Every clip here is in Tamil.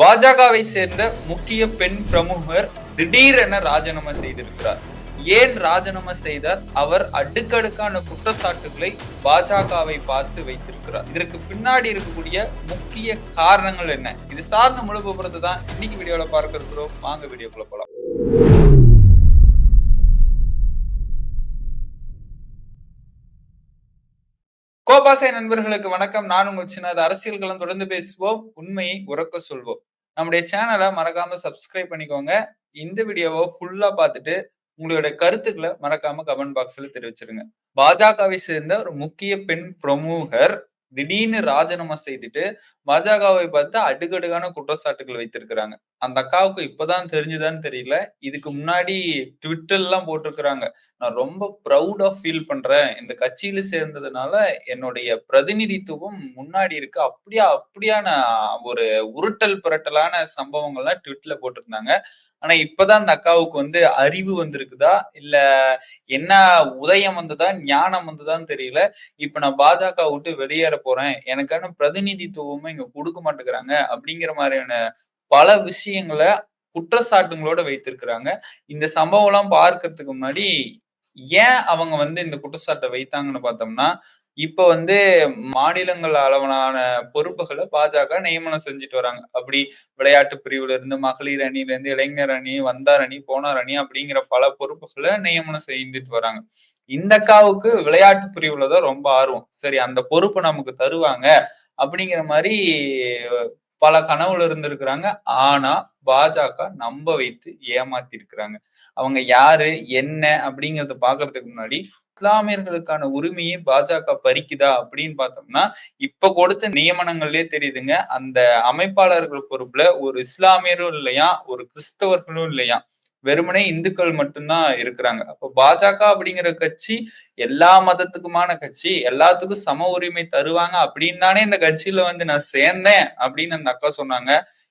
பாஜகவை சேர்ந்த முக்கிய பெண் பிரமுகர் திடீரென ராஜினாமா செய்திருக்கிறார். ஏன் ராஜினாமா செய்தார்? அவர் அடுக்கடுக்கான குற்றச்சாட்டுகளை பாஜகவை பார்த்து வைத்திருக்கிறார். இதற்கு பின்னாடி இருக்கக்கூடிய முக்கிய காரணங்கள் என்ன? இது சார்ந்த முழு விபரத்தை தான் இன்னைக்கு வீடியோல பார்க்க இருக்கிறோம். வாங்க வீடியோக்குள்ள போலாம். கோபாசை நண்பர்களுக்கு வணக்கம். நான் உங்கள் சின்னது அரசியல் களம் தொடர்ந்து பேசுவோம். உண்மையை உறக்க சொல்வோம். நம்முடைய சேனலை மறக்காம சப்ஸ்கிரைப் பண்ணிக்கோங்க. இந்த வீடியோவை ஃபுல்லா பார்த்துட்டு உங்களோட கருத்துக்களை மறக்காம கமெண்ட் பாக்ஸ்ல தெரிவிச்சிருங்க. பாஜகவை சேர்ந்த ஒரு முக்கிய பெண் பிரமுகர் திடீர்னு ராஜினாமா செய்துட்டு பாஜகவை பார்த்து அடுக்கடுக்கான குற்றச்சாட்டுகள் வைத்திருக்கிறாங்க. அந்த அக்காவுக்கு இப்பதான் தெரிஞ்சுதான்னு தெரியல. இதுக்கு முன்னாடி ட்விட்டர்லாம் போட்டிருக்கிறாங்க. நான் ரொம்ப ப்ரௌடா ஃபீல் பண்றேன். இந்த கட்சியில சேர்ந்ததுனால என்னுடைய பிரதிநிதித்துவம் முன்னாடி இருக்கு. அப்படியா அப்படியான ஒரு உருட்டல் புரட்டலான சம்பவங்கள்லாம் ட்விட்டர்ல போட்டிருந்தாங்க. ஆனா இப்பதான் அந்த அக்காவுக்கு வந்து அறிவு வந்திருக்குதா? இல்ல என்ன உதயம் வந்ததா? ஞானம் வந்ததான்னு தெரியல. இப்ப நான் பாஜக விட்டு வெளியேற போறேன். எனக்கான பிரதிநிதித்துவமும் இங்க கொடுக்க மாட்டேங்கிறாங்க. அப்படிங்கிற மாதிரியான பல விஷயங்களை குற்றச்சாட்டுங்களோட வைத்திருக்கிறாங்க. இந்த சம்பவம் எல்லாம் பார்க்கறதுக்கு முன்னாடி ஏன் அவங்க வந்து இந்த குற்றச்சாட்டை வைத்தாங்கன்னு பார்த்தோம்னா இப்ப வந்து மாநிலங்கள் அளவனான பொறுப்புகளை பாஜக நியமனம் செஞ்சுட்டு வராங்க. அப்படி விளையாட்டு பிரிவுல இருந்து மகளிர் அணில இருந்து இளைஞர் அணி வந்தார் அணி போனார் அணி அப்படிங்கிற பல பொறுப்புகளை நியமனம் செய்துட்டு வராங்க. இந்த அக்காவுக்கு விளையாட்டு பிரிவுல தான் ரொம்ப ஆர்வம். சரி அந்த பொறுப்பை நமக்கு தருவாங்க அப்படிங்கிற மாதிரி பல கனவுல இருந்திருக்கிறாங்க. ஆனா பாஜக நம்ப வைத்து ஏமாத்தி இருக்கிறாங்க அவங்க யாரு என்ன அப்படிங்கறத பாக்குறதுக்கு முன்னாடி இஸ்லாமியர்களுக்கான உரிமையை பாஜக பறிக்குதா அப்படின்னு பார்த்தோம்னா இப்ப கொடுத்த நியமனங்கள்லயே தெரியுதுங்க. அந்த அமைப்பாளர்கள் பொறுப்புல ஒரு இஸ்லாமியரும் இல்லையா ஒரு கிறிஸ்தவர்களும் இல்லையா வெறுமனே இந்துக்கள் மட்டும்தான் இருக்கிறாங்க. அப்போ பாஜக அப்படிங்கிற கட்சி எல்லா மதத்துக்குமான கட்சி எல்லாத்துக்கும் சம உரிமை தருவாங்க அப்படின்னு தானே இந்த கட்சியில வந்து நான் சேர்ந்தேன் அப்படின்னு அந்த அக்கா சொன்னாங்க.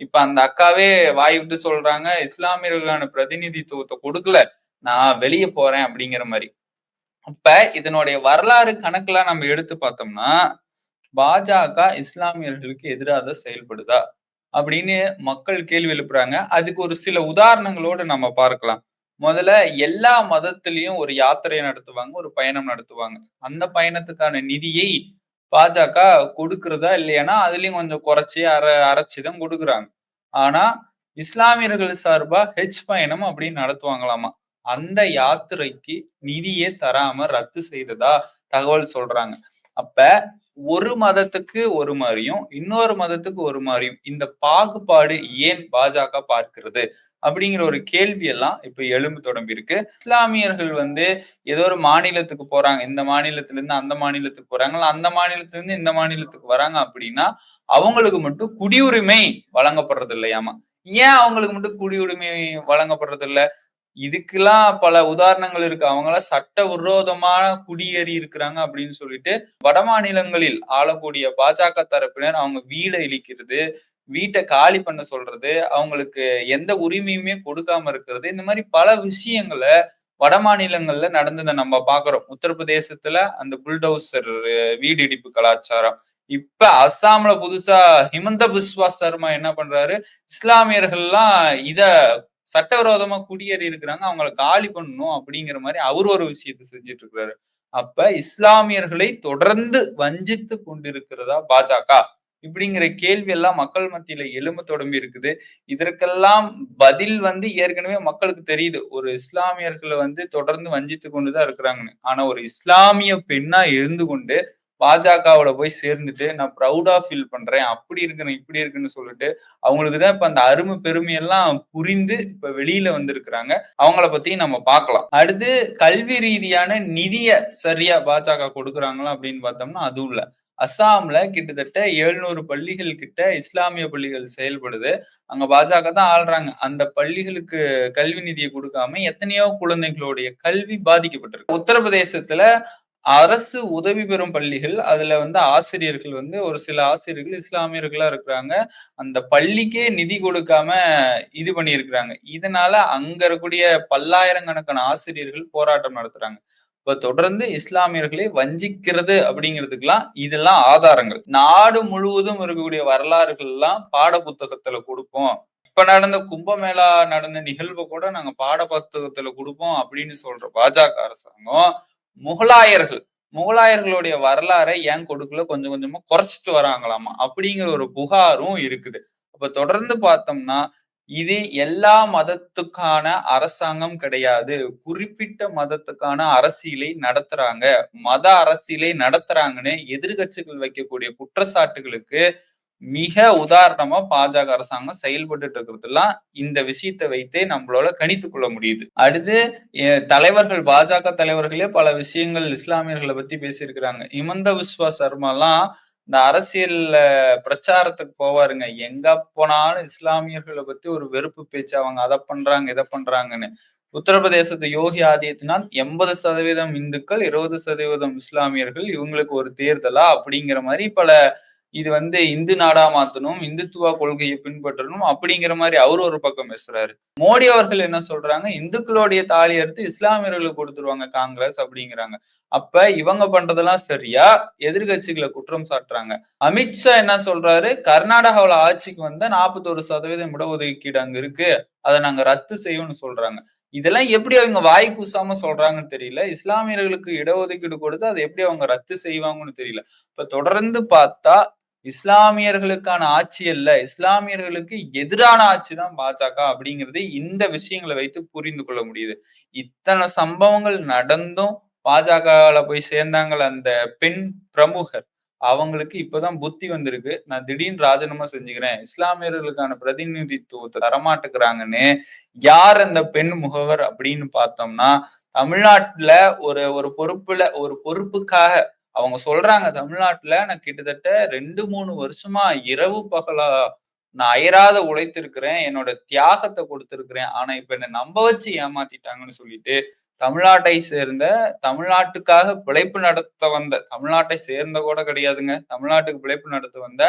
இப்ப அந்த அக்காவே வாய் விட்டு சொல்றாங்க இஸ்லாமியர்களான பிரதிநிதித்துவத்தை கொடுக்கல நான் வெளியே போறேன் அப்படிங்கிற மாதிரி. அப்ப இதனுடைய வரலாறு கணக்குல நம்ம எடுத்து பார்த்தோம்னா பாஜக இஸ்லாமியர்களுக்கு எதிராக செயல்படுதா? அப்படின்னு மக்கள் கேள்வி எழுப்புறாங்க. அதுக்கு ஒரு சில உதாரணங்களோடு நம்ம பார்க்கலாம். முதல்ல எல்லா மதத்திலையும் ஒரு யாத்திரை நடத்துவாங்க ஒரு பயணம் நடத்துவாங்க. அந்த பயணத்துக்கான நிதியை பாஜக கொடுக்கறதா இல்லையானா அதுலயும் கொஞ்சம் குறைச்சி அர அரைச்சிதான் கொடுக்குறாங்க. ஆனா இஸ்லாமியர்கள் சார்பா ஹெச் பயணம் அப்படின்னு நடத்துவாங்களாமா? அந்த யாத்திரைக்கு நிதியே தராம ரத்து செய்ததா தகவல் சொல்றாங்க. அப்ப ஒரு மதத்துக்கு ஒரு மாதிரியும் இன்னொரு மதத்துக்கு ஒரு மாதிரியும் இந்த பாகுபாடு ஏன் பாஜக பார்க்கிறது? அப்படிங்கிற ஒரு கேள்வி எல்லாம் இப்ப எழும்பு தொடம்பி இருக்கு. இஸ்லாமியர்கள் வந்து ஏதோ ஒரு மாநிலத்துக்கு போறாங்க இந்த மாநிலத்துல இருந்து அந்த மாநிலத்துக்கு போறாங்க அந்த மாநிலத்துல இருந்து இந்த மாநிலத்துக்கு வராங்க அப்படின்னா அவங்களுக்கு மட்டும் குடியுரிமை வழங்கப்படுறது இல்லையாமா ஏன் அவங்களுக்கு மட்டும் குடியுரிமை வழங்கப்படுறது இல்ல இதுக்கெல்லாம் பல உதாரணங்கள் இருக்கு. அவங்களாம் சட்ட விரோதமான குடியேறி இருக்கிறாங்க அப்படின்னு சொல்லிட்டு வட மாநிலங்களில் ஆளக்கூடிய பாஜக தரப்பினர் அவங்க வீடை இழிக்கிறது வீட்டை காலி பண்ண சொல்றது அவங்களுக்கு எந்த உரிமையுமே கொடுக்காம இருக்கிறது. இந்த மாதிரி பல விஷயங்களை வட மாநிலங்கள்ல நடந்ததை நம்ம பாக்குறோம் உத்தரப்பிரதேசத்துல அந்த புல்டோசர் வீடு இடிப்பு கலாச்சாரம். இப்ப அஸ்ஸாம்ல புதுசா ஹிமந்த பிஸ்வா சர்மா என்ன பண்றாரு? இஸ்லாமியர்கள்லாம் இத சட்டவிரோதமா குடியேறி இருக்கிறாங்க. அவங்கள காலி பண்ணணும் அப்படிங்கிற மாதிரி அவர் ஒரு விஷயத்தை செஞ்சுட்டு இருக்கிறாரு அப்ப இஸ்லாமியர்களை தொடர்ந்து வஞ்சித்து கொண்டிருக்கிறதா பாஜக? இப்படிங்கிற கேள்வி எல்லாம் மக்கள் மத்தியில எலும்ப தொடம்பி இருக்குது. இதற்கெல்லாம் பதில் வந்து ஏற்கனவே மக்களுக்கு தெரியுது. ஒரு இஸ்லாமியர்களை வந்து தொடர்ந்து வஞ்சித்து கொண்டுதான் இருக்கிறாங்கன்னு. ஆனா ஒரு இஸ்லாமிய பெண்ணா இருந்து கொண்டு பாஜகவோட போய் சேர்ந்துட்டு நான் ப்ரௌடா ஃபீல் பண்றேன். அப்படி இருக்குன்னு இப்படி இருக்குன்னு சொல்லிட்டு அவங்களுக்கு தான் இப்ப அந்த அருமை பெருமையெல்லாம் புரிந்து இப்ப வெளியில வந்திருக்கிறாங்க. அவங்கள பத்தி நம்ம பார்க்கலாம். அடுத்து கல்வி ரீதியான நிதிய சரியா பாஜக கொடுக்குறாங்களா அப்படின்னு பார்த்தோம்னா அதுவும் இல்ல. அஸ்ஸாம்ல கிட்டத்தட்ட எழுநூறு பள்ளிகள் கிட்ட இஸ்லாமிய பள்ளிகள் செயல்படுது. அங்க பாஜக தான் ஆள்றாங்க. அந்த பள்ளிகளுக்கு கல்வி நிதியை கொடுக்காம எத்தனையோ குழந்தைகளுடைய கல்வி பாதிக்கப்பட்டிருக்கு. உத்தரப்பிரதேசத்துல அரசு உதவி பெறும் பள்ளிகள் அதுல வந்து ஆசிரியர்கள் வந்து ஒரு சில ஆசிரியர்கள் இஸ்லாமியர்களா இருக்கிறாங்க. அந்த பள்ளிக்கே நிதி கொடுக்காம இது பண்ணியிருக்கிறாங்க. இதனால அங்க இருக்கக்கூடிய பல்லாயிரக்கணக்கான ஆசிரியர்கள் போராட்டம் நடத்துறாங்க. இப்ப தொடர்ந்து இஸ்லாமியர்களை வஞ்சிக்கிறது அப்படிங்கிறதுக்கெல்லாம் இதெல்லாம் ஆதாரங்கள். நாடு முழுவதும் இருக்கக்கூடிய வரலாறுகள் எல்லாம் பாட புத்தகத்துல கொடுப்போம். இப்ப நடந்த கும்பமேளா நடந்த நிகழ்வை கூட நாங்க பாட புத்தகத்துல கொடுப்போம் அப்படின்னு சொல்ற பாஜக அரசாங்கம். முகலாயர்கள் முகலாயர்களுடைய வரலாறை ஏன் கொடுக்கல? கொஞ்சம் கொஞ்சமா குறைச்சிட்டு வராங்களாமா? அப்படிங்கிற ஒரு புகாரும் இருக்குது. அப்ப தொடர்ந்து பார்த்தோம்னா இது எல்லா மதத்துக்கான அரசாங்கம் கிடையாது. குறிப்பிட்ட மதத்துக்கான அரசியலை நடத்துறாங்க. மத அரசியலை நடத்துறாங்கன்னு எதிர்கட்சிகள் வைக்கக்கூடிய குற்றச்சாட்டுகளுக்கு மிக உதாரணமா பாஜக அரசாங்கம் செயல்பட்டு இருக்கிறதுலாம் இந்த விஷயத்தை வைத்தே நம்மளால கணித்து கொள்ள முடியுது. அடுத்து தலைவர்கள் பாஜக தலைவர்களே பல விஷயங்கள் இஸ்லாமியர்களை பத்தி பேசியிருக்கிறாங்க. இமந்த விஸ்வா சர்மாலாம் இந்த அரசியல்ல பிரச்சாரத்துக்கு போவாருங்க. எங்க போனாலும் இஸ்லாமியர்களை பத்தி ஒரு வெறுப்பு பேச்சு அவங்க அதை பண்றாங்க இதை பண்றாங்கன்னு. உத்தரப்பிரதேசத்து யோகி ஆதித்யநாத் எண்பது சதவீதம் இந்துக்கள் இருபது சதவீதம் இஸ்லாமியர்கள் இவங்களுக்கு ஒரு தேர்தலா? அப்படிங்கிற மாதிரி பல இது வந்து இந்து நாடா மாத்தணும் இந்துத்துவ கொள்கையை பின்பற்றணும் அப்படிங்கிற மாதிரி அவர் ஒரு பக்கம் பேசுறாரு. மோடி அவர்கள் என்ன சொல்றாங்க? இந்துக்களுடைய தாலி எடுத்து இஸ்லாமியர்களுக்கு கொடுத்துருவாங்க காங்கிரஸ் அப்படிங்கிறாங்க. அப்ப இவங்க பண்றதெல்லாம் சரியா? எதிர்கட்சிகளை குற்றம் சாட்டுறாங்க. அமித்ஷா என்ன சொல்றாரு? கர்நாடகாவில ஆட்சிக்கு வந்த நாற்பத்தோரு சதவீதம் இடஒதுக்கீடு அங்க இருக்கு. அதை நாங்க ரத்து செய்யணும்னு சொல்றாங்க. இதெல்லாம் எப்படி அவங்க வாய் கூசாம சொல்றாங்கன்னு தெரியல. இஸ்லாமியர்களுக்கு இடஒதுக்கீடு கொடுத்து அதை எப்படி அவங்க ரத்து செய்வாங்கன்னு தெரியல. இப்ப தொடர்ந்து பார்த்தா இஸ்லாமியர்களுக்கான ஆட்சி அல்ல. இஸ்லாமியர்களுக்கு எதிரான ஆட்சி தான் பாஜக அப்படிங்கிறது இந்த விஷயங்களை வைத்து புரிந்து கொள்ள முடியுது. இத்தனை சம்பவங்கள் நடந்தும் பாஜகவில் போய் சேர்ந்தாங்கள அந்த பெண் பிரமுகர். அவங்களுக்கு இப்பதான் புத்தி வந்திருக்கு. நான் திடீர்னு ராஜினாமா செஞ்சுக்கிறேன். இஸ்லாமியர்களுக்கான பிரதிநிதித்துவத்தை தரமாட்டுக்கிறாங்கன்னு யார் அந்த பெண் முகவர் அப்படின்னு பார்த்தோம்னா தமிழ்நாட்டுல ஒரு ஒரு பொறுப்புல ஒரு பொறுப்புக்காக அவங்க சொல்றாங்க தமிழ்நாட்டுல நான் கிட்டத்தட்ட ரெண்டு மூணு வருஷமா இரவு பகலா நான் அயராத உழைத்திருக்கிறேன் என்னோட தியாகத்தை கொடுத்திருக்கிறேன். ஆனா இப்ப என்ன நம்ப வச்சு ஏமாத்திட்டாங்கன்னு சொல்லிட்டு தமிழ்நாட்டை சேர்ந்த தமிழ்நாட்டுக்காக பிழைப்பு நடத்த வந்த தமிழ்நாட்டை சேர்ந்த கூட கிடையாதுங்க. தமிழ்நாட்டுக்கு பிழைப்பு நடத்த வந்த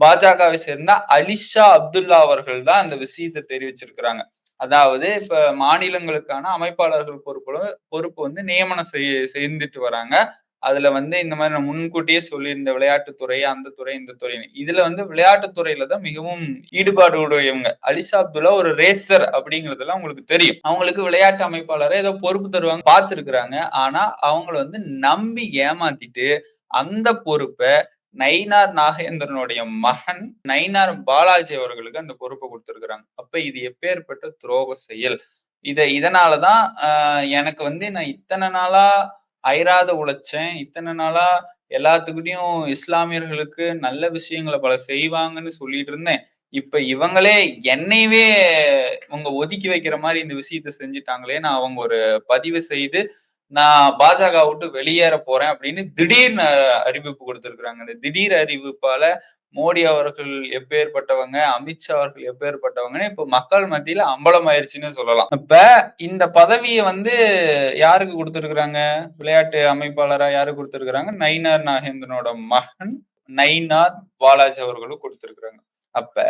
பாஜகவை சேர்ந்த அலிஷா அப்துல்லா அவர்கள் தான் அந்த விஷயத்தை தெரிவிச்சிருக்கிறாங்க. அதாவது இப்ப மாநிலங்களுக்கான அமைப்பாளர்கள் பொறுப்பு பொறுப்பு வந்து நியமனம் செய்ய செய்துட்டு வராங்க. அதுல வந்து இந்த மாதிரி நான் முன்கூட்டியே சொல்லியிருந்த விளையாட்டுத்துறை அந்த துறை இந்த துறை. இதுல வந்து விளையாட்டுத்துறையில தான் மிகவும் ஈடுபாடு உடையவங்க. அலிஷா அப்துல்லா ஒரு ரேசர் அப்படிங்கறதெல்லாம் உங்களுக்கு தெரியும். அவங்களுக்கு விளையாட்டு அமைப்பாளரை ஏதோ பொறுப்பு தருவாங்க பார்த்துருக்குறாங்க. ஆனா அவங்கள வந்து நம்பி ஏமாத்திட்டு அந்த பொறுப்பை நைனார் நாகேந்திரனுடைய மகன் நைனார் பாலாஜி அவர்களுக்கு அந்த பொறுப்பை கொடுத்துருக்குறாங்க. அப்ப இது எப்பேற்பட்ட துரோக செயல்? இத இதனாலதான் எனக்கு வந்து நான் இத்தனை நாளா அயராத உழைச்சேன். இத்தனை நாளா எல்லாத்துக்கிட்டையும் இஸ்லாமியர்களுக்கு நல்ல விஷயங்களை பல செய்வாங்கன்னு சொல்லிட்டு இருந்தேன். இப்ப இவங்களே என்னையவே இவங்க ஒதுக்கி வைக்கிற மாதிரி இந்த விஷயத்த செஞ்சுட்டாங்களே நான் அவங்க ஒரு பதிவு செய்து நான் பாஜக விட்டு வெளியேற போறேன் அப்படின்னு திடீர்னு அறிவிப்பு கொடுத்துருக்குறாங்க. இந்த திடீர் அறிவிப்பால மோடி அவர்கள் எப்பேற்பட்டவங்க அமித்ஷா அவர்கள் எப்பேற்பட்டவங்கன்னு இப்ப மக்கள் மத்தியில அம்பலம் ஆயிடுச்சுன்னு சொல்லலாம். இப்ப இந்த பதவியை வந்து யாருக்கு கொடுத்துருக்குறாங்க? விளையாட்டு அமைப்பாளரா யாருக்கு கொடுத்துருக்குறாங்க? நைனார் நாகேந்திரனோட மகன் நைனார் பாலாஜி அவர்களும் கொடுத்துருக்குறாங்க. அப்ப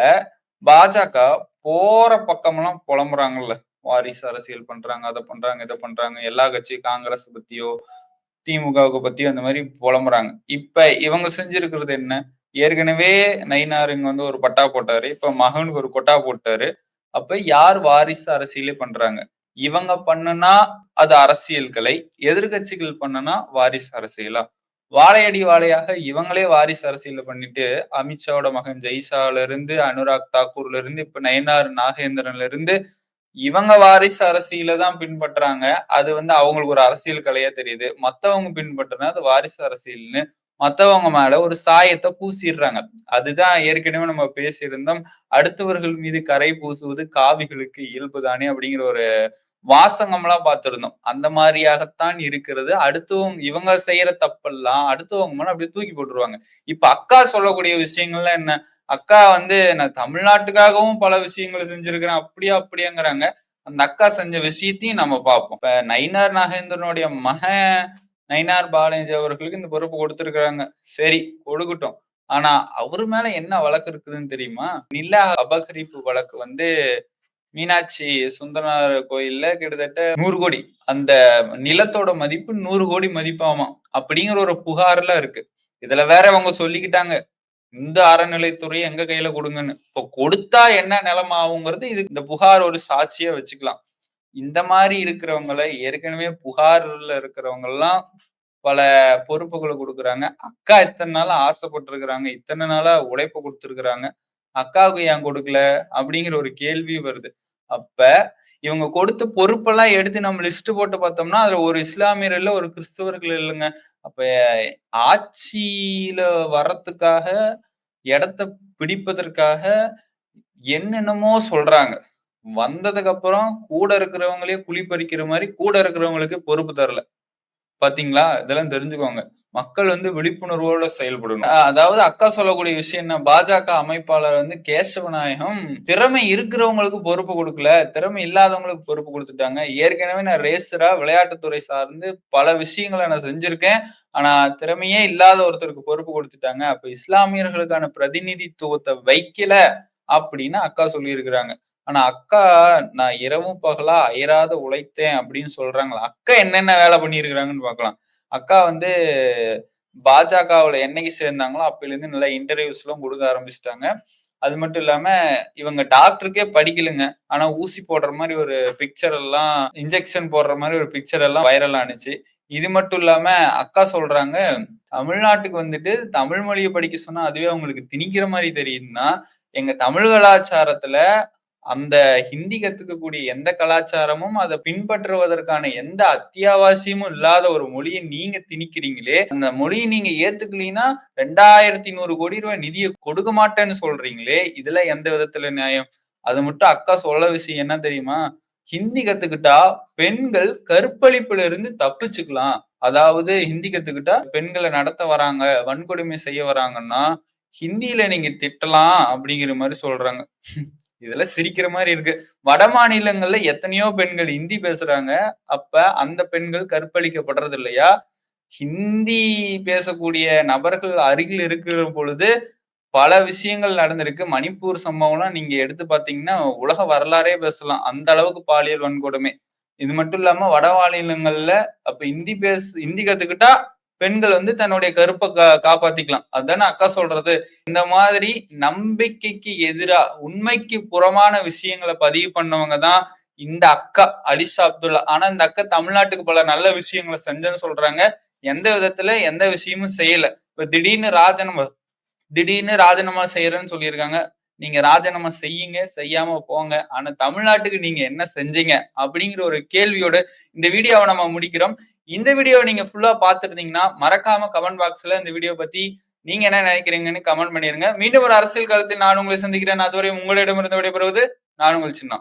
பாஜக போற பக்கமெல்லாம் புலம்புறாங்கல்ல. வாரிசு அரசியல் பண்றாங்க அதை பண்றாங்க இதை பண்றாங்க. எல்லா கட்சியும் காங்கிரஸ் பத்தியோ திமுகவுக்கு பத்தியோ அந்த மாதிரி புலம்புறாங்க. இப்ப இவங்க செஞ்சிருக்கிறது என்ன? ஏற்கனவே நைனார் இங்க வந்து ஒரு பட்டா போட்டாரு. இப்ப மகனுக்கு ஒரு கொட்டா போட்டாரு. அப்ப யார் வாரிசு அரசியலே பண்றாங்க? இவங்க பண்ணுனா அது அரசியல் கலை எதிர்கட்சிகள் பண்ணனா வாரிசு அரசியலா? வாழையடி வாழையாக இவங்களே வாரிசு அரசியல பண்ணிட்டு அமித்ஷாவோட மகன் ஜெய்ஷால இருந்து அனுராக் தாக்கூர்ல இருந்து இப்ப நயனார் நாகேந்திரன்ல இருந்து இவங்க வாரிசு அரசியல தான் பின்பற்றுறாங்க அது வந்து அவங்களுக்கு ஒரு அரசியல் கலையா தெரியுது. மத்தவங்க பின்பற்றுனா அது வாரிசு அரசியல்னு மத்தவங்க மேல ஒரு சாயத்தை பூசிடுறாங்க. அதுதான் ஏற்கனவே நம்ம பேசியிருந்தோம். அடுத்தவர்கள் மீது கரை பூசுவது காவிகளுக்கு இயல்புதானே அப்படிங்கிற ஒரு வாசகம் எல்லாம் பார்த்திருந்தோம். அந்த மாதிரியாகத்தான் இருக்கிறது. அடுத்தவங்க இவங்க செய்யற தப்பெல்லாம் அடுத்தவங்க மேலே அப்படியே தூக்கி போட்டுருவாங்க. இப்ப அக்கா சொல்லக்கூடிய விஷயங்கள்லாம் என்ன? அக்கா வந்து நான் தமிழ்நாட்டுக்காகவும் பல விஷயங்களை செஞ்சிருக்கிறேன் அப்படியா அப்படியாங்கிறாங்க. அந்த அக்கா செஞ்ச விஷயத்தையும் நம்ம பார்ப்போம். இப்ப நயினார் நாகேந்திரனுடைய மகன் நயினார் பாலாஜி அவர்களுக்கு இந்த பொறுப்பு கொடுத்திருக்கிறாங்க. சரி கொடுக்கட்டும். ஆனா அவர் மேல என்ன வழக்கு இருக்குதுன்னு தெரியுமா? நில அபகரிப்பு வழக்கு வந்து மீனாட்சி சுந்தரனார் கோயில்ல கிட்டத்தட்ட நூறு கோடி. அந்த நிலத்தோட மதிப்பு நூறு கோடி மதிப்பாமா? அப்படிங்கிற ஒரு புகார்ல இருக்கு. இதுல வேற அவங்க சொல்லிக்கிட்டாங்க. இந்த அறநிலைத்துறை எங்க கையில கொடுங்கன்னு. இப்போ கொடுத்தா என்ன நிலம் ஆகுங்கிறது இது இந்த புகார் ஒரு சாட்சியா வச்சுக்கலாம். இந்த மாதிரி இருக்கிறவங்களை ஏற்கனவே புகார்ல இருக்கிறவங்க எல்லாம் பல பொறுப்புகளை கொடுக்குறாங்க. அக்கா இத்தனை நாளா ஆசைப்பட்டிருக்கிறாங்க இத்தனை நாளா உழைப்பு கொடுத்துருக்குறாங்க அக்காவுக்கு ஏன் கொடுக்கல? அப்படிங்கிற ஒரு கேள்வி வருது. அப்ப இவங்க கொடுத்த பொறுப்பெல்லாம் எடுத்து நம்ம லிஸ்ட் போட்டு பார்த்தோம்னா அதுல ஒரு இஸ்லாமியர் இல்ல ஒரு கிறிஸ்தவர்கள் இல்லைங்க. அப்ப ஆட்சியில வர்றதுக்காக இடத்த பிடிப்பதற்காக என்னென்னமோ சொல்றாங்க. வந்ததுக்கு அப்புறம் கூட இருக்கிறவங்களே குழி பறிக்கிற மாதிரி கூட இருக்கிறவங்களுக்கு பொறுப்பு தரல. பாத்தீங்களா? இதெல்லாம் தெரிஞ்சுக்கோங்க. மக்கள் வந்து விழிப்புணர்வோட செயல்படணும். அதாவது அக்கா சொல்லக்கூடிய விஷயம் என்ன? பாஜக அமைப்பாளர் வந்து கேசவநாயகம் திறமை இருக்கிறவங்களுக்கு பொறுப்பு கொடுக்கல. திறமை இல்லாதவங்களுக்கு பொறுப்பு கொடுத்துட்டாங்க. ஏற்கனவே நான் ரேசரா விளையாட்டுத்துறை சார்ந்து பல விஷயங்களை நான் செஞ்சிருக்கேன். ஆனா திறமையே இல்லாத ஒருத்தருக்கு பொறுப்பு கொடுத்துட்டாங்க. அப்ப இஸ்லாமியர்களுக்கான பிரதிநிதித்துவத்தை வைக்கல அப்படின்னு அக்கா சொல்லியிருக்கிறாங்க. ஆனா அக்கா நான் இரவும் பகலா அயராத உழைத்தேன் அப்படின்னு சொல்றாங்களா? அக்கா என்னென்ன வேலை பண்ணியிருக்கிறாங்கன்னு பார்க்கலாம். அக்கா வந்து பாஜகவுல என்னைக்கு சேர்ந்தாங்களோ அப்பையில இருந்து நல்லா இன்டர்வியூஸ் எல்லாம் கொடுக்க ஆரம்பிச்சிட்டாங்க. அது மட்டும் இல்லாம இவங்க டாக்டருக்கே படிக்கலுங்க. ஆனா ஊசி போடுற மாதிரி ஒரு பிக்சர் எல்லாம் இன்ஜெக்ஷன் போடுற மாதிரி ஒரு பிக்சர் எல்லாம் வைரல் ஆனிச்சு. இது மட்டும் இல்லாம அக்கா சொல்றாங்க தமிழ்நாட்டுக்கு வந்துட்டு தமிழ் மொழியை படிக்க சொன்னா அதுவே அவங்களுக்கு திணிக்கிற மாதிரி தெரியுதுன்னா எங்க தமிழ் கலாச்சாரத்துல அந்த ஹிந்தி கத்துக்கக்கூடிய எந்த கலாச்சாரமும் அதை பின்பற்றுவதற்கான எந்த அத்தியாவசியமும் இல்லாத ஒரு மொழியை நீங்க திணிக்கிறீங்களே அந்த மொழியை நீங்க ஏத்துக்கலீங்கன்னா ரெண்டாயிரத்தி நூறு கோடி ரூபாய் நிதியை கொடுக்க மாட்டேன்னு சொல்றீங்களே இதுல எந்த விதத்துல நியாயம்? அது மட்டும் அக்கா சொல்ல விஷயம் என்ன தெரியுமா? ஹிந்தி கத்துக்கிட்டா பெண்கள் கற்பழிப்புல இருந்து தப்பிச்சுக்கலாம். அதாவது ஹிந்தி கத்துக்கிட்டா பெண்களை நடத்த வராங்க வன்கொடுமை செய்ய வராங்கன்னா ஹிந்தியில நீங்க திட்டலாம் அப்படிங்கிற மாதிரி சொல்றாங்க. இதெல்லாம் சிரிக்கிற மாதிரி இருக்கு. வட மாநிலங்கள்ல எத்தனையோ பெண்கள் ஹிந்தி பேசுறாங்க. அப்ப அந்த பெண்கள் கற்பழிக்கப்படுறது இல்லையா? ஹிந்தி பேசக்கூடிய நபர்கள் அருகில் இருக்கிற பொழுது பல விஷயங்கள் நடந்திருக்கு. மணிப்பூர் சம்பவம்லாம் நீங்க எடுத்து பாத்தீங்கன்னா உலக வரலாறே பேசலாம். அந்த அளவுக்கு பாலியல் வன்கொடுமை. இது மட்டும் இல்லாம வட மாநிலங்கள்ல அப்ப ஹிந்தி பேச ஹிந்தி கத்துக்கிட்டா பெண்கள் வந்து தன்னுடைய கருப்பை கா காப்பாத்திக்கலாம். அதுதானே அக்கா சொல்றது? இந்த மாதிரி நம்பிக்கைக்கு எதிரா உண்மைக்கு புறமான விஷயங்களை பதிவு பண்ணவங்க தான் இந்த அக்கா அலிசா அப்துல்லா. ஆனா இந்த அக்கா தமிழ்நாட்டுக்கு பல நல்ல விஷயங்களை செஞ்சேன்னு சொல்றாங்க. எந்த விதத்துல? எந்த விஷயமும் செய்யல. இப்ப திடீர்னு ராஜினாமா திடீர்னு ராஜினாமா செய்யறேன்னு சொல்லியிருக்காங்க. நீங்க ராஜினாமா செய்யுங்க செய்யாம போங்க. ஆனா தமிழ்நாட்டுக்கு நீங்க என்ன செஞ்சீங்க? அப்படிங்கிற ஒரு கேள்வியோட இந்த வீடியோவை நம்ம முடிக்கிறோம். இந்த வீடியோவை நீங்க ஃபுல்லா பாத்துருந்தீங்கன்னா மறக்காம கமெண்ட் பாக்ஸ்ல இந்த வீடியோ பத்தி நீங்க என்ன நினைக்கிறீங்கன்னு கமெண்ட் பண்ணிருங்க. மீண்டும் ஒரு அரசியல் காலத்தில் நான் உங்களை சந்திக்கிறேன். அதுவரை உங்களிடமிருந்து விடைபெறுவது நான் உங்கள் சின்ன.